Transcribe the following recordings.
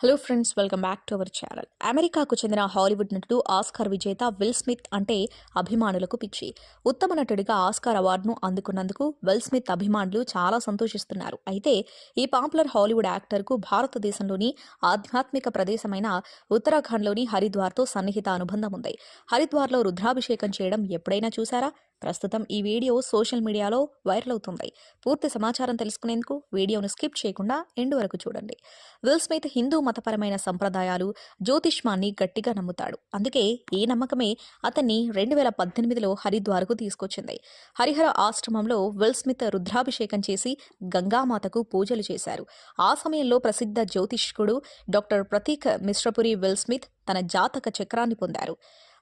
Hello friends welcome back to our channel అమెరికాకు చెందిన Hollywood నటుడు ఆస్కార్ విజేత విల్ స్మిత్ అంటే అభిమానులకు పిచ్చి. ఉత్తమ నటుడిగా ఆస్కార్ అవార్డును అందుకున్నందుకు విల్ స్మిత్ అభిమానులు చాలా సంతోషిస్తున్నారు. అయితే ఈ పాపులర్ హాలీవుడ్ యాక్టర్కు భారతదేశంలోని ఆధ్యాత్మిక ప్రదేశమైన ఉత్తరాఖండ్లోని హరిద్వార్తో సన్నిహిత అనుబంధం ఉంది. హరిద్వార్లో రుద్రాభిషేకం చేయడం ఎప్పుడైనా చూసారా ప్రస్తుతం ఈ వీడియో సోషల్ మీడియాలో వైరల్ అవుతుంది పూర్తి సమాచారం తెలుసుకునేందుకు వీడియోను స్కిప్ చేయకుండా ఎండు వరకు చూడండి. విల్ స్మిత్ హిందూ మతపరమైన సంప్రదాయాలు జ్యోతిష్మాన్ని గట్టిగా నమ్ముతాడు. అందుకే ఈ నమ్మకమే అతన్ని రెండు వేల పద్దెనిమిదిలో హరిద్వార్కు తీసుకొచ్చింది. హరిహర ఆశ్రమంలో విల్ స్మిత్ రుద్రాభిషేకం చేసి గంగామాతకు పూజలు చేశారు. ఆ సమయంలో ప్రసిద్ధ జ్యోతిష్కుడు doctor Prateek Mishrapuri Will Smith తన జాతక చక్రాన్ని పొందారు.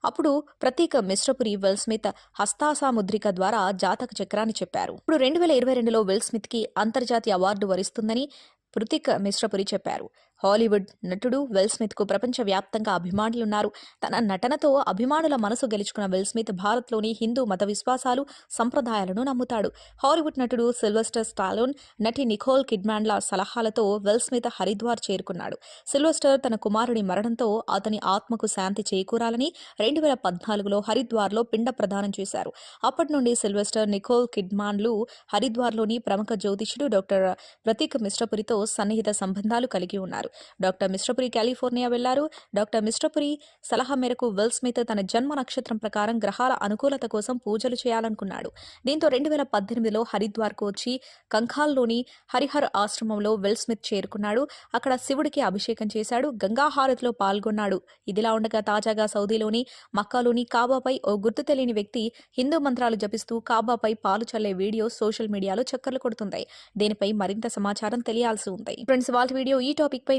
అప్పుడు ప్రతీక మిశ్రపురి విల్ స్మిత్ హస్తాసాముద్రిక ద్వారా జాతక చక్రాన్ని చెప్పారు. ఇప్పుడు రెండు వేల ఇరవై రెండులో విల్ స్మిత్కి అంతర్జాతీయ అవార్డు వరిస్తుందని పృతిక్ మిశ్రపురి చెప్పారు. హాలీవుడ్ నటుడు వెల్ స్మిత్కు ప్రపంచవ్యాప్తంగా అభిమానులున్నారు. తన నటనతో అభిమానుల మనసు గెలుచుకున్న వెల్ స్మిత్ భారత్లోని హిందూ మత విశ్వాసాలు సంప్రదాయాలను నమ్ముతాడు. హాలీవుడ్ నటుడు సిల్వెస్టర్ స్టాలోన్ నటి నిఖోల్ కిడ్మాన్ల సలహాలతో వెల్ స్మిత్ హరిద్వార్ చేరుకున్నాడు. సిల్వెస్టర్ తన కుమారుడి మరణంతో అతని ఆత్మకు శాంతి చేకూరాలని రెండు వేల పద్నాలుగులో హరిద్వార్లో పిండ ప్రదానం చేశారు. అప్పటి నుండి సిల్వెస్టర్ నిఖోల్ కిడ్మాన్లు హరిద్వార్లోని ప్రముఖ జ్యోతిషుడు డాక్టర్ ప్రతీక్ మిశ్రపురితో సన్నిహిత సంబంధాలు కలిగి ఉన్నారు. డాక్టర్ మిశ్రపురి కాలిఫోర్నియా వెళ్ళారు. డాక్టర్ మిశ్రపురి సలహా మేరకు విల్ స్మిత్ తన జన్మ నక్షత్రం ప్రకారం గ్రహాల అనుకూలత కోసం పూజలు చేయాలనుకున్నాడు. దీంతో రెండు వేల పద్దెనిమిదిలో హరిద్వార్కు వచ్చి కంఖాల్లోని హరిహర్ ఆశ్రమంలో విల్ స్మిత్ చేరుకున్నాడు. అక్కడ శివుడికి అభిషేకం చేశాడు. గంగాహారతిలో పాల్గొన్నాడు. ఇదిలా ఉండగా తాజాగా సౌదీలోని మక్కాలోని కాబాపై ఓ గుర్తు తెలియని వ్యక్తి హిందూ మంత్రాలు జపిస్తూ కాబాపై పాలు చల్లే వీడియో సోషల్ మీడియాలో చక్కర్లు కొడుతుంది దీనిపై మరింత సమాచారం తెలియాల్సి ఉంది. ఫ్రెండ్స్ వాళ్ళ వీడియో ఈ టాపిక్ పై